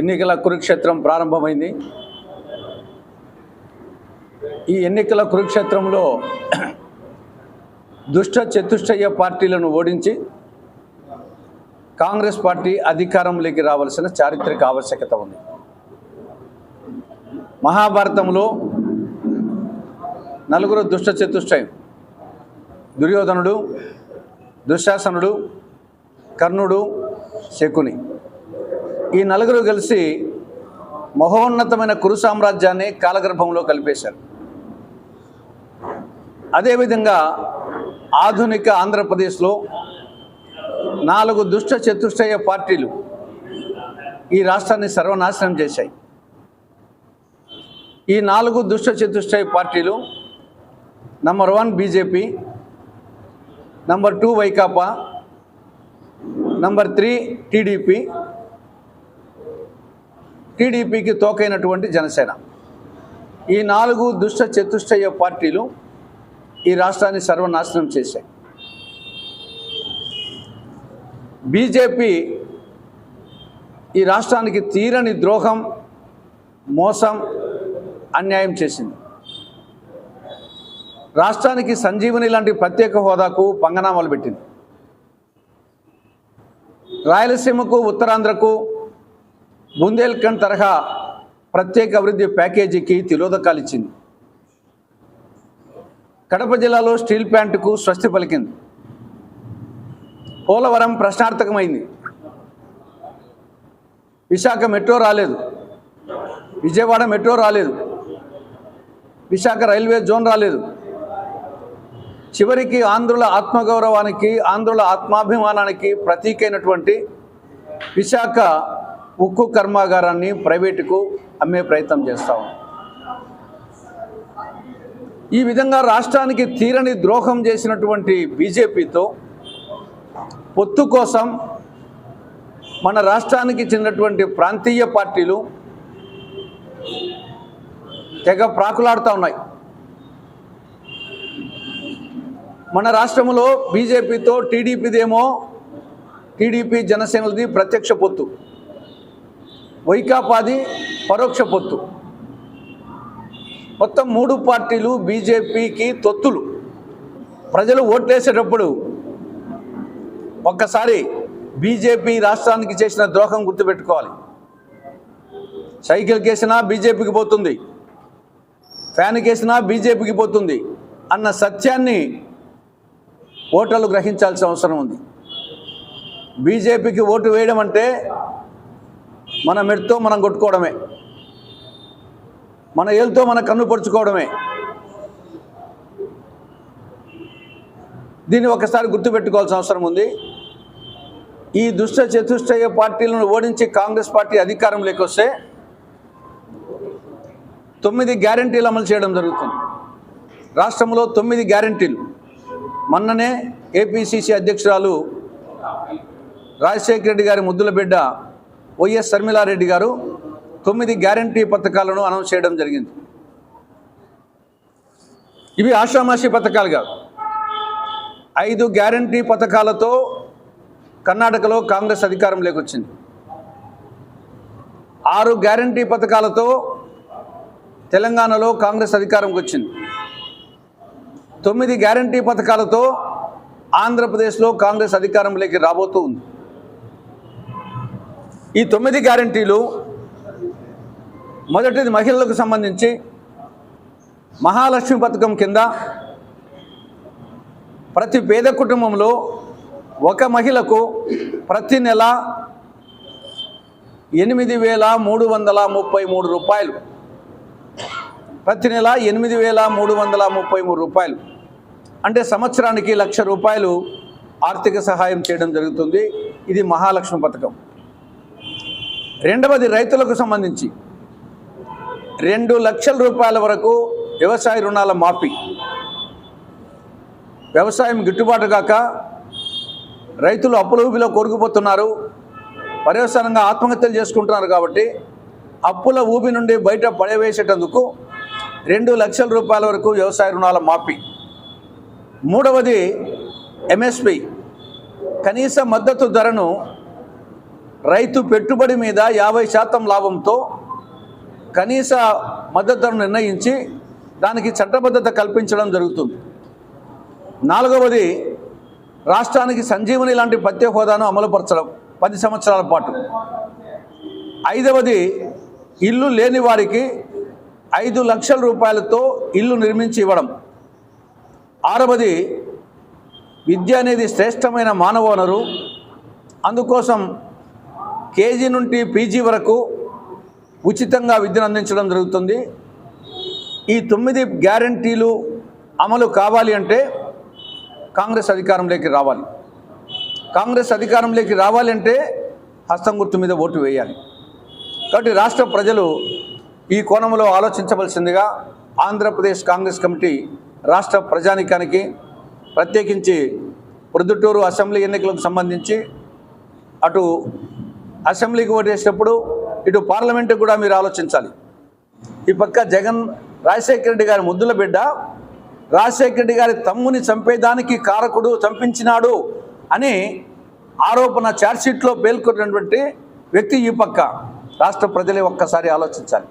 ఎన్నికల కురుక్షేత్రం ప్రారంభమైంది. ఈ ఎన్నికల కురుక్షేత్రంలో దుష్ట చతుష్టయ పార్టీలను ఓడించి కాంగ్రెస్ పార్టీ అధికారంలోకి రావాల్సిన చారిత్రక ఆవశ్యకత ఉంది. మహాభారతంలో నలుగురు దుష్ట చతుష్టయం దుర్యోధనుడు దుశ్శాసనుడు కర్ణుడు శకుని ఈ నలుగురు కలిసి మహోన్నతమైన కురు సామ్రాజ్యాన్ని కాలగర్భంలో కలిపేశారు. అదేవిధంగా ఆధునిక ఆంధ్రప్రదేశ్లో నాలుగు దుష్ట చతుష్టయ పార్టీలు ఈ రాష్ట్రాన్ని సర్వనాశనం చేశాయి. ఈ నాలుగు దుష్ట చతుష్టయ పార్టీలు number one BJP number two Vaikapa number three TDP టీడీపీకి తోకైనటువంటి జనసేన. ఈ నాలుగు దుష్ట చతుష్టయ పార్టీలు ఈ రాష్ట్రాన్ని సర్వనాశనం చేశాయి. బీజేపీ ఈ రాష్ట్రానికి తీరని ద్రోహం మోసం అన్యాయం చేసింది. రాష్ట్రానికి సంజీవని లాంటి ప్రత్యేక హోదాకు పంగనామాలు పెట్టింది. రాయలసీమకు ఉత్తరాంధ్రకు బుందేల్ఖండ్ తరహా ప్రత్యేక అభివృద్ధి ప్యాకేజీకి తిలోదకాలు ఇచ్చింది. కడప జిల్లాలో స్టీల్ ప్లాంట్కు స్వస్తి పలికింది. పోలవరం ప్రశ్నార్థకమైంది. విశాఖ మెట్రో రాలేదు. విజయవాడ మెట్రో రాలేదు. విశాఖ రైల్వే జోన్ రాలేదు. చివరికి ఆంధ్రుల ఆత్మగౌరవానికి ఆంధ్రుల ఆత్మాభిమానానికి ప్రతీకైనటువంటి విశాఖ ఉక్కు కర్మాగారాన్ని ప్రైవేటుకు అమ్మే ప్రయత్నం చేస్తాం ఈ విధంగా రాష్ట్రానికి తీరని ద్రోహం చేసినటువంటి బీజేపీతో పొత్తు కోసం మన రాష్ట్రానికి చెందినటువంటి ప్రాంతీయ పార్టీలు తెగ ప్రాకులాడుతూ ఉన్నాయి. మన రాష్ట్రంలో బీజేపీతో టీడీపీదేమో టీడీపీ జనసేనలది ప్రత్యక్ష పొత్తు. వైకాపాది పరోక్ష పొత్తు. మొత్తం మూడు పార్టీలు బీజేపీకి తొత్తులు. ప్రజలు ఓట్లేసేటప్పుడు ఒక్కసారి బీజేపీ రాష్ట్రానికి చేసిన ద్రోహం గుర్తుపెట్టుకోవాలి. సైకిల్ కేసినా బీజేపీకి పోతుంది. ఫ్యాన్ కేసినా బీజేపీకి పోతుంది అన్న సత్యాన్ని ఓటర్లు గ్రహించాల్సిన అవసరం ఉంది. బీజేపీకి ఓటు వేయడం అంటే మన మెడతో మనం కొట్టుకోవడమే. మన ఏళ్ళతో మన కన్ను పరుచుకోవడమే దీన్ని ఒకసారి గుర్తుపెట్టుకోవాల్సిన అవసరం ఉంది. ఈ దుష్ట చతుష్టయ పార్టీలను ఓడించి కాంగ్రెస్ పార్టీ అధికారం లేకొస్తే తొమ్మిది గ్యారంటీలు అమలు చేయడం జరుగుతుంది. రాష్ట్రంలో తొమ్మిది గ్యారంటీలు. మొన్ననే ఏపీసీసీ అధ్యక్షురాలు రాజశేఖర రెడ్డి గారి ముద్దుల బిడ్డ వైఎస్ శర్మిలారెడ్డి గారు తొమ్మిది గ్యారంటీ పథకాలను అనౌన్స్ చేయడం జరిగింది. ఇవి ఆషామాషి పథకాలు కాదు ఐదు గ్యారంటీ పథకాలతో కర్ణాటకలో కాంగ్రెస్ అధికారం వచ్చింది ఆరు గ్యారంటీ పథకాలతో తెలంగాణలో కాంగ్రెస్ అధికారంకి వచ్చింది. తొమ్మిది గ్యారంటీ పథకాలతో ఆంధ్రప్రదేశ్లో కాంగ్రెస్ అధికారంలోకి రాబోతూ ఉంది. ఈ తొమ్మిది గ్యారంటీలు మొదటిది మహిళలకు సంబంధించి మహాలక్ష్మి పథకం కింద ప్రతి పేద కుటుంబంలో ఒక మహిళకు ప్రతి నెల ఎనిమిది వేల మూడు వందల ముప్పై మూడు రూపాయలు. ప్రతి నెల ఎనిమిది వేల మూడు వందల ముప్పై మూడు రూపాయలు. అంటే సంవత్సరానికి లక్ష రూపాయలు ఆర్థిక సహాయం చేయడం జరుగుతుంది. ఇది మహాలక్ష్మి పథకం. రెండవది రైతులకు సంబంధించి రెండు లక్షల రూపాయల వరకు వ్యవసాయ రుణాల మాఫీ. వ్యవసాయం గిట్టుబాటు కాక రైతులు అప్పుల ఊబిలో కొరుకుపోతున్నారు. పర్యవసానంగా ఆత్మహత్యలు చేసుకుంటున్నారు కాబట్టి అప్పుల ఊబి నుండి బయట పడవేసేటందుకు రెండు లక్షల రూపాయల వరకు వ్యవసాయ రుణాల మాఫీ. మూడవది ఎంఎస్పి. కనీస మద్దతు ధరను రైతు పెట్టుబడి మీద యాభై శాతం లాభంతో కనీస మద్దతు నిర్ణయించి దానికి చట్టబద్ధత కల్పించడం జరుగుతుంది. నాలుగవది రాష్ట్రానికి సంజీవని లాంటి ప్రత్యేక హోదాను అమలుపరచడం పది సంవత్సరాల పాటు. ఐదవది ఇల్లు లేని వారికి ఐదు లక్షల రూపాయలతో ఇల్లు నిర్మించి ఇవ్వడం. ఆరవది విద్య అనేది శ్రేష్టమైన మానవ వనరు. అందుకోసం కేజీ నుండి పీజీ వరకు ఉచితంగా విద్యను అందించడం జరుగుతుంది. ఈ తొమ్మిది గ్యారంటీలు అమలు కావాలి అంటే కాంగ్రెస్ అధికారంలోకి రావాలి. కాంగ్రెస్ అధికారంలోకి రావాలి అంటే హస్తం గుర్తు మీద ఓటు వేయాలి. కాబట్టి రాష్ట్ర ప్రజలు ఈ కోణంలో ఆలోచించవలసిందిగా ఆంధ్రప్రదేశ్ కాంగ్రెస్ కమిటీ రాష్ట్ర ప్రజానికానికి ప్రత్యేకించి ప్రొద్దుటూరు అసెంబ్లీ ఎన్నికలకు సంబంధించి అటు అసెంబ్లీకి ఓటేసినప్పుడు ఇటు పార్లమెంటుకు కూడా మీరు ఆలోచించాలి. ఈ పక్క జగన్ రాజశేఖర రెడ్డి గారి ముద్దుల బిడ్డ రాజశేఖర రెడ్డి గారి తమ్ముని చంపేదానికి కారకుడు చంపించినాడు అని ఆరోపణ ఛార్జ్షీట్లో పేర్కొన్నటువంటి వ్యక్తి ఈ పక్క రాష్ట్ర ప్రజలే ఒక్కసారి ఆలోచించాలి.